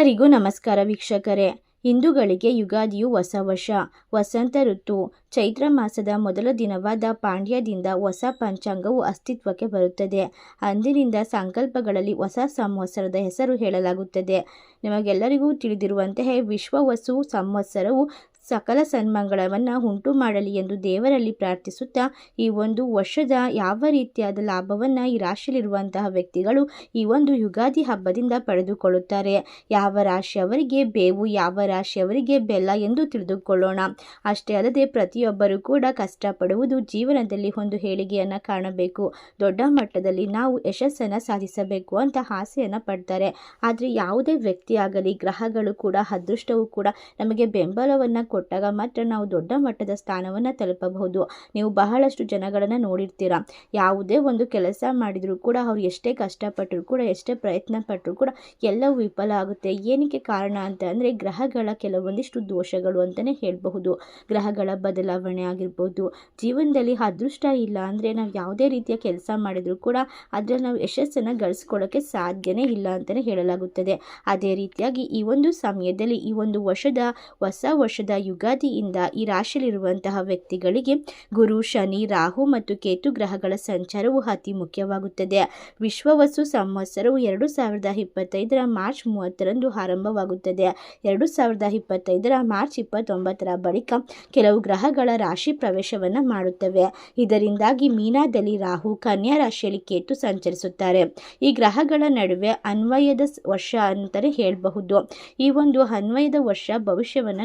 ಎಲ್ಲರಿಗೂ ನಮಸ್ಕಾರ ವೀಕ್ಷಕರೇ. ಹಿಂದೂಗಳಿಗೆ ಯುಗಾದಿಯು ಹೊಸ ವರ್ಷ. ವಸಂತ ಋತು, ಚೈತ್ರ ಮಾಸದ ಮೊದಲ ದಿನವಾದ ಪಾಂಡ್ಯದಿಂದ ಹೊಸ ಪಂಚಾಂಗವು ಅಸ್ತಿತ್ವಕ್ಕೆ ಬರುತ್ತದೆ. ಅಂದಿನಿಂದ ಸಂಕಲ್ಪಗಳಲ್ಲಿ ಹೊಸ ಸಂವತ್ಸರದ ಹೆಸರು ಹೇಳಲಾಗುತ್ತದೆ. ನಿಮಗೆಲ್ಲರಿಗೂ ತಿಳಿದಿರುವಂತಹ ವಿಶ್ವ ವಸು ಸಂವತ್ಸರವು ಸಕಲ ಸನ್ಮಂಗಳವನ್ನು ಉಂಟು ಮಾಡಲಿ ಎಂದು ದೇವರಲ್ಲಿ ಪ್ರಾರ್ಥಿಸುತ್ತಾ, ಈ ಒಂದು ವರ್ಷದ ಯಾವ ರೀತಿಯಾದ ಲಾಭವನ್ನು ಈ ರಾಶಿಯಲ್ಲಿರುವಂತಹ ವ್ಯಕ್ತಿಗಳು ಈ ಒಂದು ಯುಗಾದಿ ಹಬ್ಬದಿಂದ ಪಡೆದುಕೊಳ್ಳುತ್ತಾರೆ? ಯಾವ ರಾಶಿಯವರಿಗೆ ಬೇವು, ಯಾವ ರಾಶಿಯವರಿಗೆ ಬೆಲ್ಲ ಎಂದು ತಿಳಿದುಕೊಳ್ಳೋಣ. ಅಷ್ಟೇ ಅಲ್ಲದೆ ಪ್ರತಿಯೊಬ್ಬರೂ ಕೂಡ ಕಷ್ಟಪಡುವುದು ಜೀವನದಲ್ಲಿ ಒಂದು ಹೇಳಿಗೆಯನ್ನು ಕಾಣಬೇಕು. ದೊಡ್ಡ ಮಟ್ಟದಲ್ಲಿ ನಾವು ಯಶಸ್ಸನ್ನು ಸಾಧಿಸಬೇಕು ಅಂತ ಆಸೆಯನ್ನು ಪಡ್ತಾರೆ. ಆದರೆ ಯಾವುದೇ ವ್ಯಕ್ತಿಯಾಗಲಿ, ಗ್ರಹಗಳು ಕೂಡ, ಅದೃಷ್ಟವೂ ಕೂಡ ನಮಗೆ ಬೆಂಬಲವನ್ನು ಕೊಟ್ಟಾಗ ಮಾತ್ರ ನಾವು ದೊಡ್ಡ ಮಟ್ಟದ ಸ್ಥಾನವನ್ನು ತಲುಪಬಹುದು. ನೀವು ಬಹಳಷ್ಟು ಜನಗಳನ್ನು ನೋಡಿರ್ತೀರ. ಯಾವುದೇ ಒಂದು ಕೆಲಸ ಮಾಡಿದರೂ ಕೂಡ ಅವ್ರು ಎಷ್ಟೇ ಕಷ್ಟಪಟ್ಟರು ಕೂಡ, ಎಷ್ಟೇ ಪ್ರಯತ್ನ ಪಟ್ಟರು ಕೂಡ ಎಲ್ಲವೂ ವಿಫಲ ಆಗುತ್ತೆ. ಏನಕ್ಕೆ ಕಾರಣ ಅಂತ ಅಂದರೆ ಗ್ರಹಗಳ ಕೆಲವೊಂದಿಷ್ಟು ದೋಷಗಳು ಅಂತಲೇ ಹೇಳಬಹುದು. ಗ್ರಹಗಳ ಬದಲಾವಣೆ ಆಗಿರ್ಬೋದು. ಜೀವನದಲ್ಲಿ ಅದೃಷ್ಟ ಇಲ್ಲ ಅಂದರೆ ನಾವು ಯಾವುದೇ ರೀತಿಯ ಕೆಲಸ ಮಾಡಿದರೂ ಕೂಡ ಅದರಲ್ಲಿ ನಾವು ಯಶಸ್ಸನ್ನು ಗಳಿಸ್ಕೊಳ್ಳೋಕ್ಕೆ ಸಾಧ್ಯನೇ ಇಲ್ಲ ಅಂತಲೇ ಹೇಳಲಾಗುತ್ತದೆ. ಅದೇ ರೀತಿಯಾಗಿ ಈ ಒಂದು ಸಮಯದಲ್ಲಿ ಈ ಒಂದು ವರ್ಷದ ಹೊಸ ವರ್ಷದ ಯುಗಾದಿಯಿಂದ ಈ ರಾಶಿಯಲ್ಲಿರುವಂತಹ ವ್ಯಕ್ತಿಗಳಿಗೆ ಗುರು, ಶನಿ, ರಾಹು ಮತ್ತು ಕೇತು ಗ್ರಹಗಳ ಸಂಚಾರವು ಅತಿ ಮುಖ್ಯವಾಗುತ್ತದೆ. ವಿಶ್ವವಸು ಸಂವತ್ಸರವು ಎರಡು ಸಾವಿರದ ಇಪ್ಪತ್ತೈದರ ಮಾರ್ಚ್ ಮೂವತ್ತರಂದು ಆರಂಭವಾಗುತ್ತದೆ. ಎರಡು ಸಾವಿರದ ಇಪ್ಪತ್ತೈದರ ಮಾರ್ಚ್ ಇಪ್ಪತ್ತೊಂಬತ್ತರ ಬಳಿಕ ಕೆಲವು ಗ್ರಹಗಳ ರಾಶಿ ಪ್ರವೇಶವನ್ನು ಮಾಡುತ್ತವೆ. ಇದರಿಂದಾಗಿ ಮೀನಾದಲ್ಲಿ ರಾಹು, ಕನ್ಯಾ ರಾಶಿಯಲ್ಲಿ ಕೇತು ಸಂಚರಿಸುತ್ತಾರೆ. ಈ ಗ್ರಹಗಳ ನಡುವೆ ಅನ್ವಯದ ವರ್ಷ ಅಂತಲೇ ಹೇಳಬಹುದು. ಈ ಒಂದು ಅನ್ವಯದ ವರ್ಷ ಭವಿಷ್ಯವನ್ನು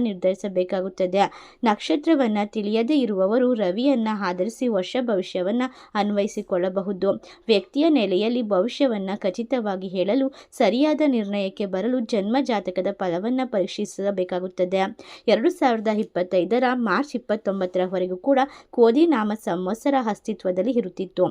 ನಿರ್ಧರಿಸಬೇಕಾಗುತ್ತದೆ ನಕ್ಷತ್ರವನ್ನು ತಿಳಿಯದೇ ಇರುವವರು ರವಿಯನ್ನು ಆಧರಿಸಿ ವರ್ಷ ಭವಿಷ್ಯವನ್ನು ಅನ್ವಯಿಸಿಕೊಳ್ಳಬಹುದು. ವ್ಯಕ್ತಿಯ ನೆಲೆಯಲ್ಲಿ ಭವಿಷ್ಯವನ್ನು ಖಚಿತವಾಗಿ ಹೇಳಲು, ಸರಿಯಾದ ನಿರ್ಣಯಕ್ಕೆ ಬರಲು ಜನ್ಮ ಜಾತಕದ ಫಲವನ್ನು ಪರೀಕ್ಷಿಸಬೇಕಾಗುತ್ತದೆ. ಎರಡು ಸಾವಿರದ ಇಪ್ಪತ್ತೈದರ ಮಾರ್ಚ್ ಇಪ್ಪತ್ತೊಂಬತ್ತರವರೆಗೂ ಕೂಡ ಕೋದಿ ನಾಮ ಸಂವತ್ಸರ ಅಸ್ತಿತ್ವದಲ್ಲಿ ಇರುತ್ತಿತ್ತು.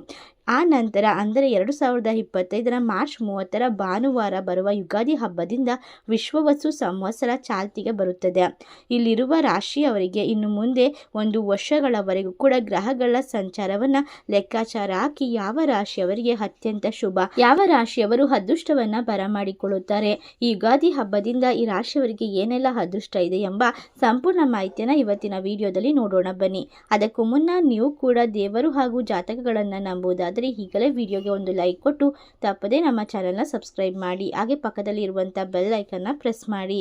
ಆ ನಂತರ, ಅಂದರೆ ಎರಡು ಸಾವಿರದ ಇಪ್ಪತ್ತೈದರ ಮಾರ್ಚ್ ಮೂವತ್ತರ ಭಾನುವಾರ ಬರುವ ಯುಗಾದಿ ಹಬ್ಬದಿಂದ ವಿಶ್ವವಸು ಸಂವತ್ಸರ ಚಾಲ್ತಿಗೆ ಬರುತ್ತದೆ. ಇಲ್ಲಿರುವ ರಾಶಿಯವರಿಗೆ ಇನ್ನು ಮುಂದೆ ಒಂದು ವರ್ಷಗಳವರೆಗೂ ಕೂಡ ಗ್ರಹಗಳ ಸಂಚಾರವನ್ನು ಲೆಕ್ಕಾಚಾರ ಹಾಕಿ ಯಾವ ರಾಶಿಯವರಿಗೆ ಅತ್ಯಂತ ಶುಭ, ಯಾವ ರಾಶಿಯವರು ಅದೃಷ್ಟವನ್ನು ಬರಮಾಡಿಕೊಳ್ಳುತ್ತಾರೆ, ಈ ಯುಗಾದಿ ಹಬ್ಬದಿಂದ ಈ ರಾಶಿಯವರಿಗೆ ಏನೆಲ್ಲ ಅದೃಷ್ಟ ಇದೆ ಎಂಬ ಸಂಪೂರ್ಣ ಮಾಹಿತಿಯನ್ನ ಇವತ್ತಿನ ವಿಡಿಯೋದಲ್ಲಿ ನೋಡೋಣ ಬನ್ನಿ. ಅದಕ್ಕೂ ಮುನ್ನ ನೀವು ಕೂಡ ದೇವರು ಹಾಗೂ ಜಾತಕಗಳನ್ನ ನಂಬುವುದಾದರೆ ಈಗಲೇ ವಿಡಿಯೋಗೆ ಒಂದು ಲೈಕ್ ಕೊಟ್ಟು, ತಪ್ಪದೇ ನಮ್ಮ ಚಾನಲ್ನ ಸಬ್ಸ್ಕ್ರೈಬ್ ಮಾಡಿ, ಹಾಗೆ ಪಕ್ಕದಲ್ಲಿ ಇರುವಂಥ ಬೆಲ್ ಐಕನ್ನ ಪ್ರೆಸ್ ಮಾಡಿ.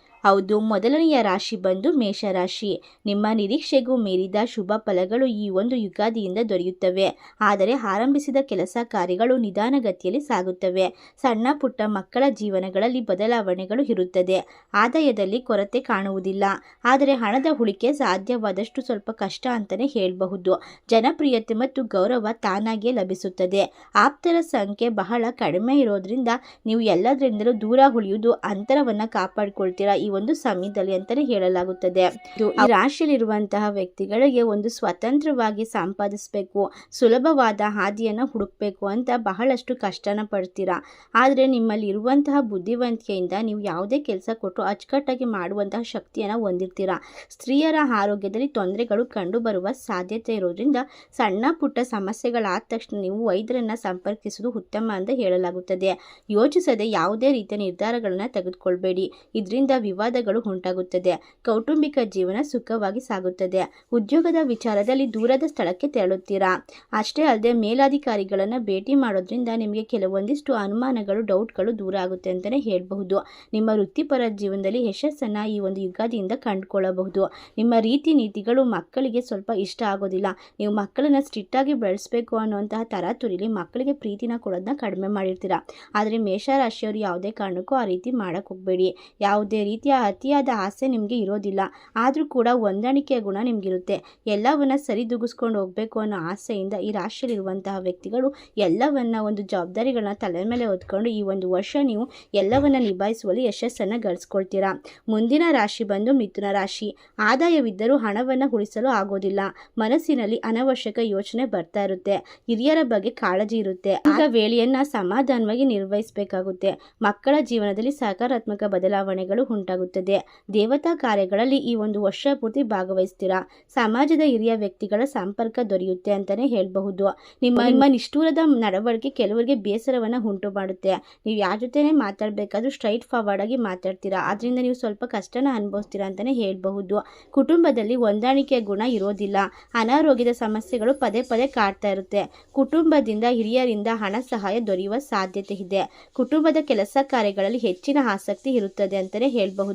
ಹೌದು, ಮೊದಲನೆಯ ರಾಶಿ ಬಂದು ಮೇಷರಾಶಿ ನಿಮ್ಮ ನಿರೀಕ್ಷೆಗೂ ಮೀರಿದ ಶುಭ ಫಲಗಳು ಈ ಒಂದು ಯುಗಾದಿಯಿಂದ ದೊರೆಯುತ್ತವೆ. ಆದರೆ ಆರಂಭಿಸಿದ ಕೆಲಸ ಕಾರ್ಯಗಳು ನಿಧಾನಗತಿಯಲ್ಲಿ ಸಾಗುತ್ತವೆ. ಸಣ್ಣ ಪುಟ್ಟ ಮಕ್ಕಳ ಜೀವನಗಳಲ್ಲಿ ಬದಲಾವಣೆಗಳು ಇರುತ್ತದೆ. ಆದಾಯದಲ್ಲಿ ಕೊರತೆ ಕಾಣುವುದಿಲ್ಲ. ಆದರೆ ಹಣದ ಉಳಿಕೆ ಸಾಧ್ಯವಾದಷ್ಟು ಸ್ವಲ್ಪ ಕಷ್ಟ ಅಂತಲೇ ಹೇಳಬಹುದು. ಜನಪ್ರಿಯತೆ ಮತ್ತು ಗೌರವ ತಾನಾಗಿಯೇ ಲಭಿಸುತ್ತದೆ. ಆಪ್ತರ ಸಂಖ್ಯೆ ಬಹಳ ಕಡಿಮೆ ಇರೋದ್ರಿಂದ ನೀವು ಎಲ್ಲದರಿಂದಲೂ ದೂರ ಉಳಿಯುವುದು, ಅಂತರವನ್ನು ಕಾಪಾಡಿಕೊಳ್ತೀರಾ? ಈ ಒಂದು ಸಮಯದಲ್ಲಿ ಅಂತಾನೆ ಹೇಳಲಾಗುತ್ತದೆ. ಈ ರಾಶಿಯಲ್ಲಿರುವಂತಹ ವ್ಯಕ್ತಿಗಳಿಗೆ ಒಂದು ಸ್ವತಂತ್ರವಾಗಿ ಸಂಪಾದಿಸಬೇಕು, ಸುಲಭವಾದ ಹಾದಿಯನ್ನು ಹುಡುಕಬೇಕು ಅಂತ ಬಹಳಷ್ಟು ಕಷ್ಟನ ಪಡ್ತೀರಾ? ಆದರೆ ನಿಮ್ಮಲ್ಲಿ ಇರುವಂತಹ ಬುದ್ಧಿವಂತಿಕೆಯಿಂದ ನೀವು ಯಾವುದೇ ಕೆಲಸ ಕೊಟ್ಟು ಅಚ್ಚುಕಟ್ಟಾಗಿ ಮಾಡುವಂತಹ ಶಕ್ತಿಯನ್ನು ಹೊಂದಿರ್ತೀರಾ? ಸ್ತ್ರೀಯರ ಆರೋಗ್ಯದಲ್ಲಿ ತೊಂದರೆಗಳು ಕಂಡುಬರುವ ಸಾಧ್ಯತೆ ಇರೋದ್ರಿಂದ ಸಣ್ಣ ಪುಟ್ಟ ಸಮಸ್ಯೆಗಳಾದ ತಕ್ಷಣ ನೀವು ವೈದ್ಯರನ್ನು ಸಂಪರ್ಕಿಸುವುದು ಉತ್ತಮ ಅಂತ ಹೇಳಲಾಗುತ್ತದೆ. ಯೋಚಿಸದೆ ಯಾವುದೇ ರೀತಿಯ ನಿರ್ಧಾರಗಳನ್ನು ತೆಗೆದುಕೊಳ್ಬೇಡಿ. ಇದರಿಂದ ವಿವಾದಗಳು ಉಂಟಾಗುತ್ತದೆ. ಕೌಟುಂಬಿಕ ಜೀವನ ಸುಖವಾಗಿ ಸಾಗುತ್ತದೆ. ಉದ್ಯೋಗದ ವಿಚಾರದಲ್ಲಿ ದೂರದ ಸ್ಥಳಕ್ಕೆ ತೆರಳುತ್ತೀರಾ? ಅಷ್ಟೇ ಅಲ್ಲದೆ ಮೇಲಾಧಿಕಾರಿಗಳನ್ನು ಭೇಟಿ ಮಾಡೋದ್ರಿಂದ ನಿಮಗೆ ಕೆಲವೊಂದಿಷ್ಟು ಅನುಮಾನಗಳು, ಡೌಟ್ಗಳು ದೂರ ಆಗುತ್ತೆ ಅಂತಲೇ ಹೇಳಬಹುದು. ನಿಮ್ಮ ವೃತ್ತಿಪರ ಜೀವನದಲ್ಲಿ ಯಶಸ್ಸನ್ನು ಈ ಒಂದು ಯುಗಾದಿಯಿಂದ ಕಂಡುಕೊಳ್ಳಬಹುದು. ನಿಮ್ಮ ರೀತಿ ನೀತಿಗಳು ಮಕ್ಕಳಿಗೆ ಸ್ವಲ್ಪ ಇಷ್ಟ ಆಗೋದಿಲ್ಲ. ನೀವು ಮಕ್ಕಳನ್ನ ಸ್ಟ್ರಿಕ್ಟಾಗಿ ಬೆಳೆಸಬೇಕು ಅನ್ನುವಂತಹ ತರಾತುರಿಲಿ ಮಕ್ಕಳಿಗೆ ಪ್ರೀತಿನ ಕೊಡೋದನ್ನ ಕಡಿಮೆ ಮಾಡಿರ್ತೀರ? ಆದರೆ ಮೇಷರಾಶಿಯವರು ಯಾವುದೇ ಕಾರಣಕ್ಕೂ ಆ ರೀತಿ ಮಾಡೋಕ್ಕೆ ಹೋಗಬೇಡಿ. ಯಾವುದೇ ರೀತಿಯ ಬಗ್ಗೆ ಅತಿಯಾದ ಆಸೆ ನಿಮಗೆ ಇರೋದಿಲ್ಲ. ಆದರೂ ಕೂಡ ಹೊಂದಾಣಿಕೆಯ ಗುಣ ನಿಮಗಿರುತ್ತೆ. ಎಲ್ಲವನ್ನ ಸರಿದೂಗಿಸ್ಕೊಂಡು ಹೋಗಬೇಕು ಅನ್ನೋ ಆಸೆಯಿಂದ ಈ ರಾಶಿಯಲ್ಲಿರುವಂತಹ ವ್ಯಕ್ತಿಗಳು ಎಲ್ಲವನ್ನ ಒಂದು ಜವಾಬ್ದಾರಿಗಳನ್ನ ತಲೆ ಮೇಲೆ ಹೊತ್ಕೊಂಡು ಈ ಒಂದು ವರ್ಷ ನೀವು ಎಲ್ಲವನ್ನ ನಿಭಾಯಿಸುವಲ್ಲಿ ಯಶಸ್ಸನ್ನು ಗಳಿಸ್ಕೊಳ್ತೀರಾ? ಮುಂದಿನ ರಾಶಿ ಬಂದು ಮಿಥುನ ರಾಶಿ. ಆದಾಯವಿದ್ದರೂ ಹಣವನ್ನು ಉಳಿಸಲು ಆಗೋದಿಲ್ಲ. ಮನಸ್ಸಿನಲ್ಲಿ ಅನವಶ್ಯಕ ಯೋಚನೆ ಬರ್ತಾ ಇರುತ್ತೆ. ಹಿರಿಯರ ಬಗ್ಗೆ ಕಾಳಜಿ ಇರುತ್ತೆ. ಆಗ ವೇಳೆಯನ್ನ ಸಮಾಧಾನವಾಗಿ ನಿರ್ವಹಿಸಬೇಕಾಗುತ್ತೆ. ಮಕ್ಕಳ ಜೀವನದಲ್ಲಿ ಸಕಾರಾತ್ಮಕ ಬದಲಾವಣೆಗಳು ಉಂಟಾಗುತ್ತದೆ. ದೇವತಾ ಕಾರ್ಯಗಳಲ್ಲಿ ಈ ಒಂದು ವರ್ಷ ಪೂರ್ತಿ ಭಾಗವಹಿಸ್ತೀರಾ? ಸಮಾಜದ ಹಿರಿಯ ವ್ಯಕ್ತಿಗಳ ಸಂಪರ್ಕ ದೊರೆಯುತ್ತೆ ಅಂತಾನೆ ಹೇಳಬಹುದು. ನಿಮ್ಮ ನಿಮ್ಮ ನಿಷ್ಠೂರದ ನಡವಳಿಕೆ ಕೆಲವರಿಗೆ ಬೇಸರವನ್ನ ಉಂಟು ಮಾಡುತ್ತೆ ನೀವು ಯಾರ ಜೊತೆನೇ ಮಾತಾಡಬೇಕಾದ್ರೂ ಸ್ಟ್ರೈಟ್ ಫಾರ್ವರ್ಡ್ ಆಗಿ ಮಾತಾಡ್ತೀರಾ? ಅದರಿಂದ ನೀವು ಸ್ವಲ್ಪ ಕಷ್ಟನ ಅನುಭವಿಸ್ತೀರಾ ಅಂತಾನೆ ಹೇಳಬಹುದು. ಕುಟುಂಬದಲ್ಲಿ ಹೊಂದಾಣಿಕೆಯ ಗುಣ ಇರೋದಿಲ್ಲ. ಅನಾರೋಗ್ಯದ ಸಮಸ್ಯೆಗಳು ಪದೇ ಪದೇ ಕಾಡ್ತಾ ಇರುತ್ತೆ. ಕುಟುಂಬದಿಂದ ಹಿರಿಯರಿಂದ ಹಣ ಸಹಾಯ ದೊರೆಯುವ ಸಾಧ್ಯತೆ ಇದೆ. ಕುಟುಂಬದ ಕೆಲಸ ಕಾರ್ಯಗಳಲ್ಲಿ ಹೆಚ್ಚಿನ ಆಸಕ್ತಿ ಇರುತ್ತದೆ ಅಂತಾನೆ ಹೇಳಬಹುದು.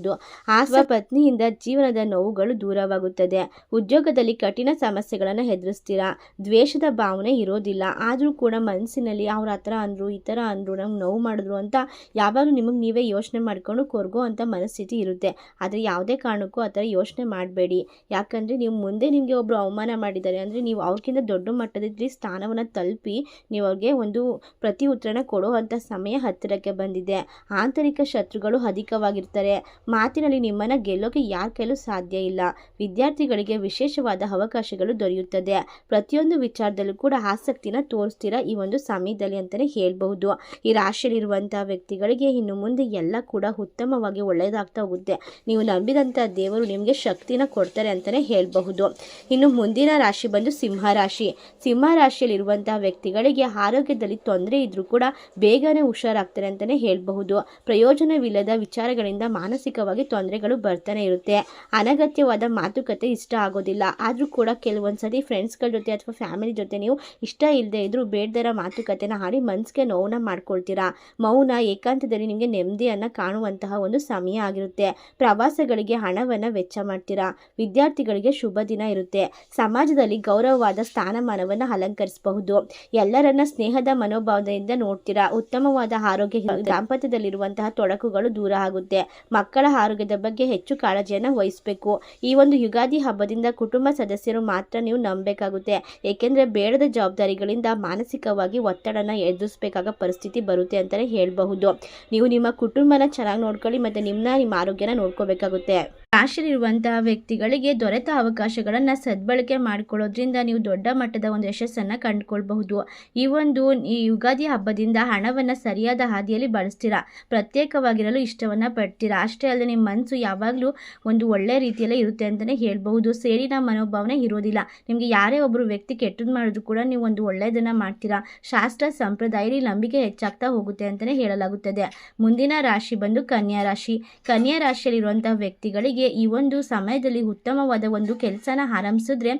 ಆಸ ಪತ್ನಿಯಿಂದ ಜೀವನದ ನೋವುಗಳು ದೂರವಾಗುತ್ತದೆ. ಉದ್ಯೋಗದಲ್ಲಿ ಕಠಿಣ ಸಮಸ್ಯೆಗಳನ್ನು ಎದುರಿಸ್ತೀರಾ? ದ್ವೇಷದ ಭಾವನೆ ಇರೋದಿಲ್ಲ. ಆದರೂ ಕೂಡ ಮನಸ್ಸಿನಲ್ಲಿ ಅವ್ರ ಹತ್ರ ಅಂದರು ಈ ಥರ ಅಂದರು ನಮ್ಗೆ ನೋವು ಮಾಡಿದ್ರು ಅಂತ ಯಾವಾಗಲೂ ನಿಮಗೆ ನೀವೇ ಯೋಚನೆ ಮಾಡಿಕೊಂಡು ಕೊರಗೋ ಅಂತ ಮನಸ್ಥಿತಿ ಇರುತ್ತೆ. ಆದರೆ ಯಾವುದೇ ಕಾರಣಕ್ಕೂ ಆ ಥರ ಯೋಚನೆ ಮಾಡಬೇಡಿ. ಯಾಕಂದರೆ ನೀವು ಮುಂದೆ ನಿಮಗೆ ಒಬ್ಬರು ಅವಮಾನ ಮಾಡಿದ್ದಾರೆ ಅಂದರೆ ನೀವು ಅವ್ರಿಗಿಂತ ದೊಡ್ಡ ಮಟ್ಟದಲ್ಲಿ ಸ್ಥಾನವನ್ನು ತಲುಪಿ ನೀವು ಅವ್ರಿಗೆ ಒಂದು ಪ್ರತಿ ಉತ್ತರನ ಕೊಡುವಂಥ ಸಮಯ ಹತ್ತಿರಕ್ಕೆ ಬಂದಿದೆ. ಆಂತರಿಕ ಶತ್ರುಗಳು ಅಧಿಕವಾಗಿರ್ತಾರೆ. ಮಾತಿನಲ್ಲಿ ನಿಮ್ಮನ್ನು ಗೆಲ್ಲೋಕೆ ಯಾರ ಕೈಲೂ ಸಾಧ್ಯ ಇಲ್ಲ. ವಿದ್ಯಾರ್ಥಿಗಳಿಗೆ ವಿಶೇಷವಾದ ಅವಕಾಶಗಳು ದೊರೆಯುತ್ತದೆ. ಪ್ರತಿಯೊಂದು ವಿಚಾರದಲ್ಲೂ ಕೂಡ ಆಸಕ್ತಿನ ತೋರಿಸ್ತೀರಾ ಈ ಒಂದು ಸಮಯದಲ್ಲಿ ಅಂತಲೇ ಹೇಳ್ಬಹುದು. ಈ ರಾಶಿಯಲ್ಲಿರುವಂಥ ವ್ಯಕ್ತಿಗಳಿಗೆ ಇನ್ನು ಮುಂದೆ ಎಲ್ಲ ಕೂಡ ಉತ್ತಮವಾಗಿ ಒಳ್ಳೆಯದಾಗ್ತಾ ಹೋಗುತ್ತೆ. ನೀವು ನಂಬಿದಂಥ ದೇವರು ನಿಮಗೆ ಶಕ್ತಿನ ಕೊಡ್ತಾರೆ ಅಂತಲೇ ಹೇಳಬಹುದು. ಇನ್ನು ಮುಂದಿನ ರಾಶಿ ಬಂದು ಸಿಂಹ ರಾಶಿ. ಸಿಂಹ ರಾಶಿಯಲ್ಲಿರುವಂತಹ ವ್ಯಕ್ತಿಗಳಿಗೆ ಆರೋಗ್ಯದಲ್ಲಿ ತೊಂದರೆ ಇದ್ರೂ ಕೂಡ ಬೇಗನೆ ಹುಷಾರಾಗ್ತಾರೆ ಅಂತಲೇ ಹೇಳಬಹುದು. ಪ್ರಯೋಜನವಿಲ್ಲದ ವಿಚಾರಗಳಿಂದ ಮಾನಸಿಕವಾಗಿ ತೊಂದರೆಗಳು ಬರ್ತಾನೆ ಇರುತ್ತೆ. ಅನಗತ್ಯವಾದ ಮಾತುಕತೆ ಇಷ್ಟ ಆಗೋದಿಲ್ಲ. ಆದರೂ ಕೂಡ ಕೆಲವೊಂದು ಸರಿ ಫ್ರೆಂಡ್ಸ್ಗಳ ಜೊತೆ ಅಥವಾ ಫ್ಯಾಮಿಲಿ ಜೊತೆ ನೀವು ಇಷ್ಟ ಇಲ್ಲದೆ ಇದ್ದರೂ ಬೇಡದರ ಮಾತುಕತೆನ ಆಡಿ ಮನಸ್ಸಿಗೆ ನೋವನ್ನ ಮಾಡ್ಕೊಳ್ತೀರಾ? ಮೌನ, ಏಕಾಂತದಲ್ಲಿ ನಿಮಗೆ ನೆಮ್ಮದಿಯನ್ನು ಕಾಣುವಂತಹ ಒಂದು ಸಮಯ ಆಗಿರುತ್ತೆ. ಪ್ರವಾಸಗಳಿಗೆ ಹಣವನ್ನು ವೆಚ್ಚ ಮಾಡ್ತೀರಾ? ವಿದ್ಯಾರ್ಥಿಗಳಿಗೆ ಶುಭ ದಿನ ಇರುತ್ತೆ. ಸಮಾಜದಲ್ಲಿ ಗೌರವವಾದ ಸ್ಥಾನಮಾನವನ್ನು ಅಲಂಕರಿಸಬಹುದು. ಎಲ್ಲರನ್ನ ಸ್ನೇಹದ ಮನೋಭಾವದಿಂದ ನೋಡ್ತೀರಾ? ಉತ್ತಮವಾದ ಆರೋಗ್ಯ, ದಾಂಪತ್ಯದಲ್ಲಿರುವಂತಹ ತೊಡಕುಗಳು ದೂರ ಆಗುತ್ತೆ. ಮಕ್ಕಳ ಆರೋಗ್ಯದ ಬಗ್ಗೆ ಹೆಚ್ಚು ಕಾಳಜಿಯನ್ನು ವಹಿಸಬೇಕು. ಈ ಒಂದು ಯುಗಾದಿ ಹಬ್ಬದಿಂದ ಕುಟುಂಬ ಸದಸ್ಯರು ಮಾತ್ರ ನೀವು ನಂಬಬೇಕಾಗುತ್ತೆ. ಏಕೆಂದರೆ ಬೇಡದ ಜವಾಬ್ದಾರಿಗಳಿಂದ ಮಾನಸಿಕವಾಗಿ ಒತ್ತಡನ ಎದುರಿಸಬೇಕಾದ ಪರಿಸ್ಥಿತಿ ಬರುತ್ತೆ ಅಂತಲೇ ಹೇಳಬಹುದು. ನೀವು ನಿಮ್ಮ ಕುಟುಂಬನ ಚೆನ್ನಾಗಿ ನೋಡ್ಕೊಳ್ಳಿ ಮತ್ತು ನಿಮ್ಮನ್ನ ನಿಮ್ಮ ಆರೋಗ್ಯನ ನೋಡ್ಕೋಬೇಕಾಗುತ್ತೆ. ರಾಶಿಯಲ್ಲಿರುವಂತಹ ವ್ಯಕ್ತಿಗಳಿಗೆ ದೊರೆತ ಅವಕಾಶಗಳನ್ನು ಸದ್ಬಳಕೆ ಮಾಡಿಕೊಳ್ಳೋದ್ರಿಂದ ನೀವು ದೊಡ್ಡ ಮಟ್ಟದ ಒಂದು ಯಶಸ್ಸನ್ನು ಕಂಡುಕೊಳ್ಬಹುದು. ಈ ಒಂದು, ಈ ಯುಗಾದಿ ಹಬ್ಬದಿಂದ ಹಣವನ್ನು ಸರಿಯಾದ ಹಾದಿಯಲ್ಲಿ ಬಳಸ್ತೀರಾ? ಪ್ರತ್ಯೇಕವಾಗಿರಲು ಇಷ್ಟವನ್ನು ಪಡ್ತೀರಾ? ಅಷ್ಟೇ ಅಲ್ಲದೆ ನಿಮ್ಮ ಮನಸ್ಸು ಯಾವಾಗಲೂ ಒಂದು ಒಳ್ಳೆ ರೀತಿಯಲ್ಲೇ ಇರುತ್ತೆ ಅಂತಲೇ ಹೇಳಬಹುದು. ಸೇರಿನ ಮನೋಭಾವನೆ ಇರೋದಿಲ್ಲ. ನಿಮಗೆ ಯಾರೇ ಒಬ್ಬರು ವ್ಯಕ್ತಿ ಕೆಟ್ಟದ್ದು ಮಾಡೋದು ಕೂಡ ನೀವು ಒಂದು ಒಳ್ಳೆಯದನ್ನು ಮಾಡ್ತೀರಾ? ಶಾಸ್ತ್ರ, ಸಂಪ್ರದಾಯದಲ್ಲಿ ನಂಬಿಕೆ ಹೆಚ್ಚಾಗ್ತಾ ಹೋಗುತ್ತೆ ಅಂತಲೇ ಹೇಳಲಾಗುತ್ತದೆ. ಮುಂದಿನ ರಾಶಿ ಬಂದು ಕನ್ಯಾ ರಾಶಿ. ಕನ್ಯಾ ರಾಶಿಯಲ್ಲಿರುವಂತಹ ವ್ಯಕ್ತಿಗಳಿಗೆ ಈ ಒಂದು ಸಮಯದಲ್ಲಿ ಉತ್ತಮವಾದ ಒಂದು ಕೆಲಸನ ಆರಂಭಿಸಿದ್ರೆ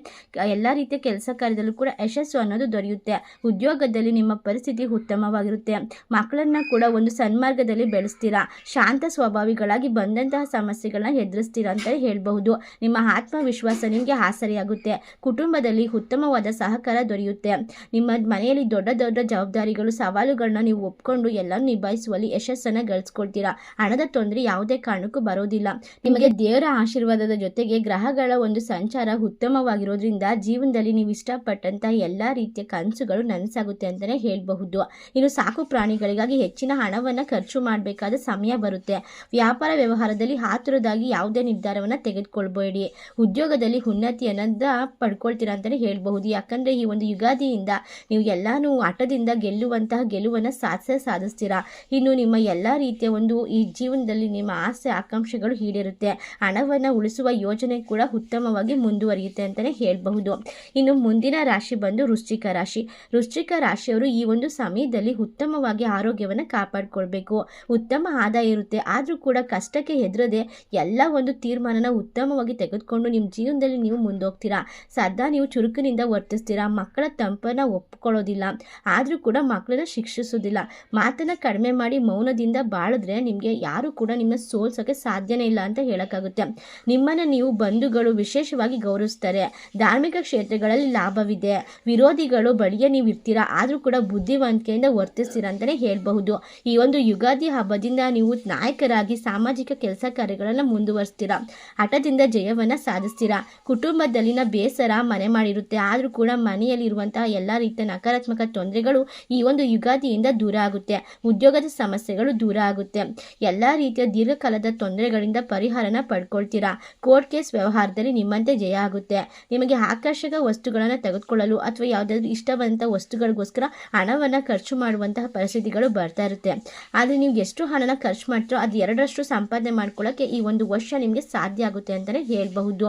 ಎಲ್ಲ ರೀತಿಯ ಕೆಲಸ ಕಾರ್ಯದಲ್ಲೂ ಕೂಡ ಯಶಸ್ಸು ಅನ್ನೋದು ದೊರೆಯುತ್ತೆ. ಉದ್ಯೋಗದಲ್ಲಿ ನಿಮ್ಮ ಪರಿಸ್ಥಿತಿ ಉತ್ತಮವಾಗಿರುತ್ತೆ. ಮಕ್ಕಳನ್ನ ಕೂಡ ಒಂದು ಸನ್ಮಾರ್ಗದಲ್ಲಿ ಬೆಳೆಸ್ತೀರಾ? ಶಾಂತ ಸ್ವಭಾವಿಗಳಾಗಿ ಬಂದಂತಹ ಸಮಸ್ಯೆಗಳನ್ನ ಎದುರಿಸ್ತೀರಾ ಅಂತ ಹೇಳಬಹುದು. ನಿಮ್ಮ ಆತ್ಮವಿಶ್ವಾಸ ನಿಮಗೆ ಆಸರೆಯಾಗುತ್ತೆ. ಕುಟುಂಬದಲ್ಲಿ ಉತ್ತಮವಾದ ಸಹಕಾರ ದೊರೆಯುತ್ತೆ. ನಿಮ್ಮ ಮನೆಯಲ್ಲಿ ದೊಡ್ಡ ದೊಡ್ಡ ಜವಾಬ್ದಾರಿಗಳು ಸವಾಲುಗಳನ್ನ ನೀವು ಒಪ್ಕೊಂಡು ಎಲ್ಲ ನಿಭಾಯಿಸುವಲ್ಲಿ ಯಶಸ್ಸನ್ನ ಗಳಿಸ್ಕೊಳ್ತೀರಾ? ಹಣದ ತೊಂದರೆ ಯಾವುದೇ ಕಾರಣಕ್ಕೂ ಬರೋದಿಲ್ಲ. ನಿಮಗೆ ದೇವರ ಆಶೀರ್ವಾದದ ಜೊತೆಗೆ ಗ್ರಹಗಳ ಒಂದು ಸಂಚಾರ ಉತ್ತಮವಾಗಿರೋದ್ರಿಂದ ಜೀವನದಲ್ಲಿ ನೀವು ಇಷ್ಟಪಟ್ಟಂತಹ ಎಲ್ಲ ರೀತಿಯ ಕನಸುಗಳು ನನಸಾಗುತ್ತೆ ಅಂತಲೇ ಹೇಳಬಹುದು. ಇನ್ನು ಸಾಕು ಪ್ರಾಣಿಗಳಿಗಾಗಿ ಹೆಚ್ಚಿನ ಹಣವನ್ನು ಖರ್ಚು ಮಾಡಬೇಕಾದ ಸಮಯ ಬರುತ್ತೆ. ವ್ಯಾಪಾರ ವ್ಯವಹಾರದಲ್ಲಿ ಆತುರದಾಗಿ ಯಾವುದೇ ನಿರ್ಧಾರವನ್ನು ತೆಗೆದುಕೊಳ್ಬೇಡಿ. ಉದ್ಯೋಗದಲ್ಲಿ ಉನ್ನತಿಯನ್ನ ಪಡ್ಕೊಳ್ತೀರಾ ಅಂತಲೇ ಹೇಳಬಹುದು. ಯಾಕಂದರೆ ಈ ಒಂದು ಯುಗಾದಿಯಿಂದ ನೀವು ಎಲ್ಲಾನು ಆಟದಿಂದ ಗೆಲ್ಲುವಂತಹ ಗೆಲುವನ್ನು ಸಾಧಿಸೇ ಸಾಧಿಸ್ತೀರಾ. ಇನ್ನು ನಿಮ್ಮ ಎಲ್ಲ ರೀತಿಯ ಒಂದು ಈ ಜೀವನದಲ್ಲಿ ನಿಮ್ಮ ಆಸೆ, ಆಕಾಂಕ್ಷೆಗಳು ಈಡೇರುತ್ತೆ. ಹಣವನ್ನು ಉಳಿಸುವ ಯೋಜನೆ ಕೂಡ ಉತ್ತಮವಾಗಿ ಮುಂದುವರಿಯುತ್ತೆ ಅಂತಲೇ ಹೇಳಬಹುದು. ಇನ್ನು ಮುಂದಿನ ರಾಶಿ ಬಂದು ವೃಶ್ಚಿಕ ರಾಶಿ. ವೃಶ್ಚಿಕ ರಾಶಿಯವರು ಈ ಒಂದು ಸಮಯದಲ್ಲಿ ಉತ್ತಮವಾಗಿ ಆರೋಗ್ಯವನ್ನು ಕಾಪಾಡಿಕೊಳ್ಬೇಕು. ಉತ್ತಮ ಆದಾಯ ಇರುತ್ತೆ. ಆದರೂ ಕೂಡ ಕಷ್ಟಕ್ಕೆ ಹೆದರದೆ ಎಲ್ಲ ಒಂದು ತೀರ್ಮಾನನ ಉತ್ತಮವಾಗಿ ತೆಗೆದುಕೊಂಡು ನಿಮ್ಮ ಜೀವನದಲ್ಲಿ ನೀವು ಮುಂದೋಗ್ತೀರಾ? ಸದಾ ನೀವು ಚುರುಕಿನಿಂದ ವರ್ತಿಸ್ತೀರಾ? ಮಕ್ಕಳ ತಂಪನ್ನು ಒಪ್ಪಿಕೊಳ್ಳೋದಿಲ್ಲ ಆದರೂ ಕೂಡ ಮಕ್ಕಳನ್ನ ಶಿಕ್ಷಿಸೋದಿಲ್ಲ. ಮಾತನ್ನು ಕಡಿಮೆ ಮಾಡಿ ಮೌನದಿಂದ ಬಾಳಿದ್ರೆ ನಿಮಗೆ ಯಾರು ಕೂಡ ನಿಮ್ಮನ್ನ ಸೋಲ್ಸೋಕ್ಕೆ ಸಾಧ್ಯನೇ ಇಲ್ಲ ಅಂತ ಹೇಳೋಕ್ಕಾಗುತ್ತೆ. ಆಗುತ್ತೆ? ನಿಮ್ಮನ್ನು ನೀವು ಬಂಧುಗಳು ವಿಶೇಷವಾಗಿ ಗೌರವಿಸ್ತಾರೆ. ಧಾರ್ಮಿಕ ಕ್ಷೇತ್ರಗಳಲ್ಲಿ ಲಾಭವಿದೆ. ವಿರೋಧಿಗಳು ಬಳಿಯ ನೀವು ಇರ್ತೀರಾ? ಆದರೂ ಕೂಡ ಬುದ್ಧಿವಂತಿಕೆಯಿಂದ ವರ್ತಿಸ್ತೀರ ಅಂತಲೇ ಹೇಳಬಹುದು. ಈ ಒಂದು ಯುಗಾದಿ ಹಬ್ಬದಿಂದ ನೀವು ನಾಯಕರಾಗಿ ಸಾಮಾಜಿಕ ಕೆಲಸ ಕಾರ್ಯಗಳನ್ನು ಮುಂದುವರಿಸ್ತೀರಾ? ಹಠದಿಂದ ಜಯವನ್ನು ಸಾಧಿಸ್ತೀರಾ? ಕುಟುಂಬದಲ್ಲಿನ ಬೇಸರ ಮನೆ ಮಾಡಿರುತ್ತೆ. ಆದರೂ ಕೂಡ ಮನೆಯಲ್ಲಿರುವಂತಹ ಎಲ್ಲ ರೀತಿಯ ನಕಾರಾತ್ಮಕ ತೊಂದರೆಗಳು ಈ ಒಂದು ಯುಗಾದಿಯಿಂದ ದೂರ ಆಗುತ್ತೆ. ಉದ್ಯೋಗದ ಸಮಸ್ಯೆಗಳು ದೂರ ಆಗುತ್ತೆ. ಎಲ್ಲ ರೀತಿಯ ದೀರ್ಘಕಾಲದ ತೊಂದರೆಗಳಿಂದ ಪರಿಹಾರನ ಪಡ್ಕೊಳ್ತೀರಾ? ಕೋರ್ಟ್ ಕೇಸ್ ವ್ಯವಹಾರದಲ್ಲಿ ನಿಮ್ಮಂತೆ ಜಯ ಆಗುತ್ತೆ. ನಿಮಗೆ ಆಕರ್ಷಕ ವಸ್ತುಗಳನ್ನು ತೆಗೆದುಕೊಳ್ಳಲು ಅಥವಾ ಯಾವುದಾದ್ರೂ ಇಷ್ಟವಂತ ವಸ್ತುಗಳಿಗೋಸ್ಕರ ಹಣವನ್ನು ಖರ್ಚು ಮಾಡುವಂತಹ ಪರಿಸ್ಥಿತಿಗಳು ಬರ್ತಾ ಇರುತ್ತೆ. ಆದರೆ ನೀವು ಎಷ್ಟು ಹಣನ ಖರ್ಚು ಮಾಡ್ತೀರೋ ಅದು ಎರಡರಷ್ಟು ಸಂಪಾದನೆ ಮಾಡ್ಕೊಳ್ಳೋಕ್ಕೆ ಈ ಒಂದು ವರ್ಷ ನಿಮಗೆ ಸಾಧ್ಯ ಆಗುತ್ತೆ ಅಂತಲೇ ಹೇಳಬಹುದು.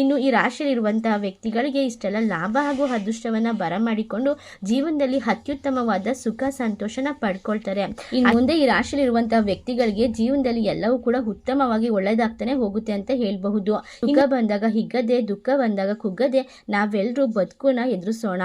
ಇನ್ನು ಈ ರಾಶಿಯಲ್ಲಿರುವಂತಹ ವ್ಯಕ್ತಿಗಳಿಗೆ ಇಷ್ಟೆಲ್ಲ ಲಾಭ ಹಾಗೂ ಅದೃಷ್ಟವನ್ನು ಬರಮಾಡಿಕೊಂಡು ಜೀವನದಲ್ಲಿ ಅತ್ಯುತ್ತಮವಾದ ಸುಖ, ಸಂತೋಷನ ಪಡ್ಕೊಳ್ತಾರೆ. ಇನ್ನು ಮುಂದೆ ಈ ರಾಶಿಯಲ್ಲಿರುವಂತಹ ವ್ಯಕ್ತಿಗಳಿಗೆ ಜೀವನದಲ್ಲಿ ಎಲ್ಲವೂ ಕೂಡ ಉತ್ತಮವಾಗಿ ಒಳ್ಳೆಯದಾಗ್ತಾನೆ ಹೋಗುತ್ತೆ ಅಂತ ಹೇಳಬಹುದು. ಹಿಗ್ಗ ಬಂದಾಗ ಹಿಗ್ಗದೆ ದುಃಖ ಬಂದಾಗ ಕುಗ್ಗದೆ ನಾವೆಲ್ಲರೂ ಬದುಕುನ ಎದುರಿಸೋಣ.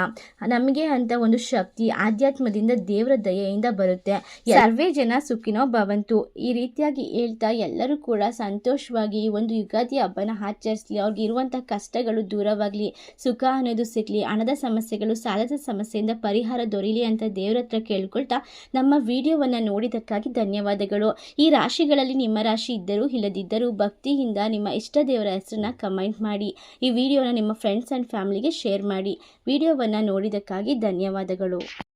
ನಮಗೆ ಅಂತ ಒಂದು ಶಕ್ತಿ ಆಧ್ಯಾತ್ಮದಿಂದ ದೇವರ ದಯೆಯಿಂದ ಬರುತ್ತೆ. ಸರ್ವೇ ಜನ ಸುಖಿನೋ ಭವಂತು. ಈ ರೀತಿಯಾಗಿ ಹೇಳ್ತಾ ಎಲ್ಲರೂ ಕೂಡ ಸಂತೋಷವಾಗಿ ಈ ಒಂದು ಯುಗಾದಿ ಹಬ್ಬನ ಆಚರಿಸಲಿ. ಅವ್ರಿಗೆ ಇರುವಂತಹ ಕಷ್ಟಗಳು ದೂರವಾಗಲಿ ಸುಖ ಅನ್ನೋದು ಸಿಗ್ಲಿ ಹಣದ ಸಮಸ್ಯೆಗಳು ಸಾಲದ ಸಮಸ್ಯೆಯಿಂದ ಪರಿಹಾರ ದೊರೀಲಿ ಅಂತ ದೇವರ ಹತ್ರ ಕೇಳ್ಕೊಳ್ತಾ ನಮ್ಮ ವಿಡಿಯೋವನ್ನು ನೋಡಿದ್ದಕ್ಕಾಗಿ ಧನ್ಯವಾದಗಳು. ಈ ರಾಶಿಗಳಲ್ಲಿ ನಿಮ್ಮ ರಾಶಿ ಇದ್ದರೂ ಇಲ್ಲದಿದ್ದರೂ ಭಕ್ತಿಯಿಂದ ನಿಮ್ಮ ಇಷ್ಟ ದೇವರ ಹೆಸರನ್ನ ಕಮೆಂಟ್ ಮಾಡಿ. ಈ ವಿಡಿಯೋನ ನಿಮ್ಮ ಫ್ರೆಂಡ್ಸ್ ಆ್ಯಂಡ್ ಫ್ಯಾಮಿಲಿಗೆ ಶೇರ್ ಮಾಡಿ. ವಿಡಿಯೋವನ್ನು ನೋಡಿದ್ದಕ್ಕಾಗಿ ಧನ್ಯವಾದಗಳು.